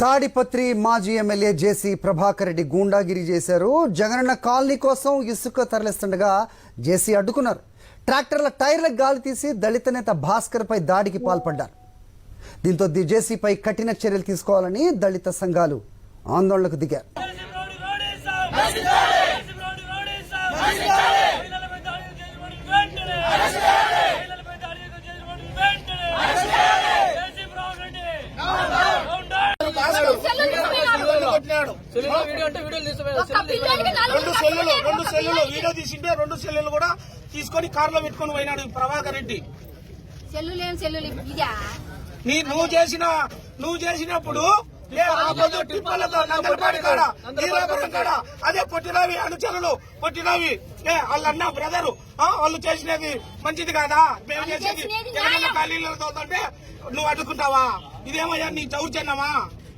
తాడిపత్రి మాజీ MLA JC Prabhakar Reddy గూండాగిరి చేశారు. జగనన్న కాలనీ కోసం ఇసుక తరలిస్తుండగా జేసీ అడ్డుకున్నారు. ట్రాక్టర్ల టైర్లకు గాలి తీసి దళిత నేత భాస్కర్ పై దాడికి పాల్పడ్డారు. దీంతో ది జేసీపై కఠిన చర్యలు తీసుకోవాలని దళిత సంఘాలు ఆందోళనకు దిగారు. కొట్టినాడు. రెండు సెల్లులు రెండు సెల్లులు వీడియో తీసింటే రెండు సెల్లులు కూడా తీసుకొని కారులో పెట్టుకొని పోయినాడు ప్రభాకర్ రెడ్డి. నీ నువ్వు చేసిన నువ్వు చేసినప్పుడు ఏ ఆ పొద్దు టిప్పలతో నందలపాడి కాడ నీరాపురం కాడ. అదే పొట్టినవి అనుచరులు పొట్టినవి. ఏ వాళ్ళన్న బ్రదరు వాళ్ళు చేసినది మంచిది కాదా? మేము చేసేది న్యాయం. ఖాళీలతో అంటే నువ్వు అడ్డుకుంటావా? ఇదేమయ్యా నీ చౌర్చన్నమా